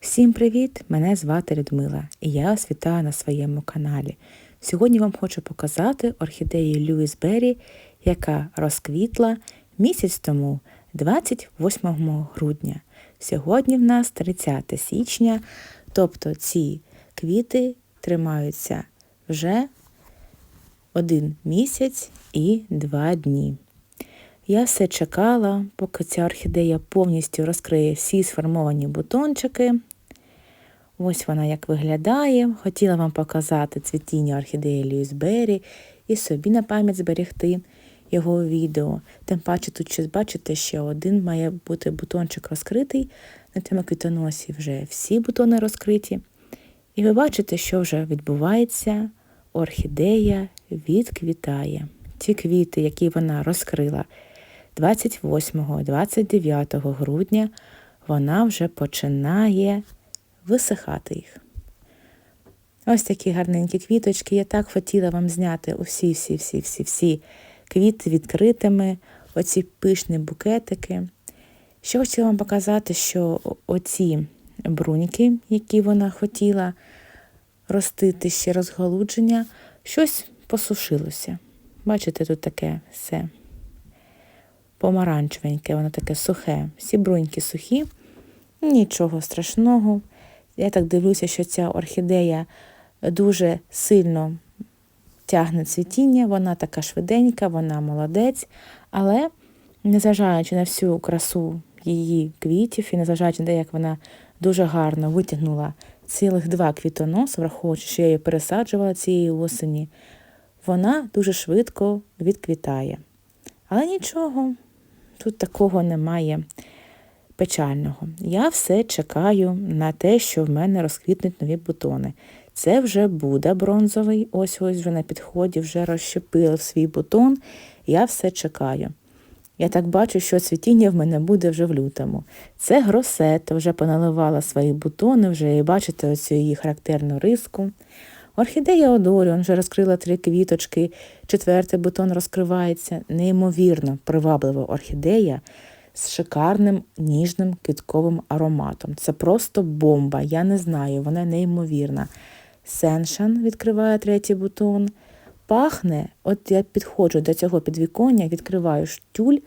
Всім привіт! Мене звати Людмила і я вас вітаю на своєму каналі. Сьогодні вам хочу показати орхідею Льюіс Беррі, яка розквітла місяць тому, 28 грудня. Сьогодні в нас 30 січня, тобто ці квіти тримаються вже один місяць і два дні. Я все чекала, поки ця орхідея повністю розкриє всі сформовані бутончики. Ось вона як виглядає. Хотіла вам показати цвітіння орхідеї Льюісбері і собі на пам'ять зберегти його відео. Тим паче тут щось бачите, ще один має бути бутончик розкритий. На цьому квітоносі вже всі бутони розкриті. І ви бачите, що вже відбувається. Орхідея відквітає. Ті квіти, які вона розкрила 28-29 грудня, вона вже починає висихати їх. Ось такі гарненькі квіточки. Я так хотіла вам зняти усі, всі, всі, всі, всі квіти відкритими, оці пишні букетики. Ще хотіла вам показати, що оці бруньки, які вона хотіла ростити ще розголудження, щось посушилося. Бачите, тут таке все помаранчевеньке, воно таке сухе. Всі бруньки сухі, нічого страшного. Я так дивлюся, що ця орхідея дуже сильно тягне цвітіння, вона така швиденька, вона молодець, але незважаючи на всю красу її квітів і незважаючи на те, як вона дуже гарно витягнула цілих два квітоноси, враховуючи, що я її пересаджувала цієї осені, вона дуже швидко відквітає. Але нічого, тут такого немає печального. Я все чекаю на те, що в мене розквітнуть нові бутони. Це вже буде бронзовий, ось ось вже на підході, вже розщепили свій бутон. Я все чекаю. Я так бачу, що цвітіння в мене буде вже в лютому. Це гросета, вже поналивала свої бутони, вже і бачите оцю її характерну риску. Орхідея Одоріон вже розкрила три квіточки, четвертий бутон розкривається. Неймовірно приваблива орхідея з шикарним ніжним квітковим ароматом. Це просто бомба, я не знаю, вона неймовірна. Сеншан відкриває третій бутон. Пахне, от я підходжу до цього підвіконня, відкриваю штюль,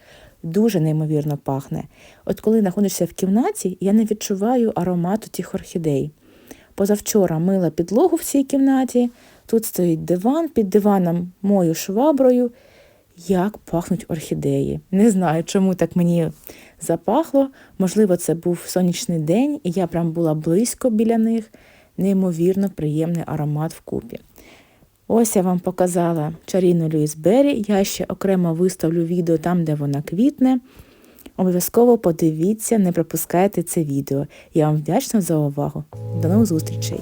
дуже неймовірно пахне. От коли знаходишся в кімнаті, я не відчуваю аромату тих орхідей. Позавчора мила підлогу в цій кімнаті, тут стоїть диван, під диваном мою шваброю. Як пахнуть орхідеї. Не знаю, чому так мені запахло. Можливо, це був сонячний день, і я прям була близько біля них. Неймовірно приємний аромат вкупі. Ось я вам показала чарівну Льюіс Беррі. Я ще окремо виставлю відео там, де вона квітне. Обов'язково подивіться, не пропускайте це відео. Я вам вдячна за увагу. До нових зустрічей!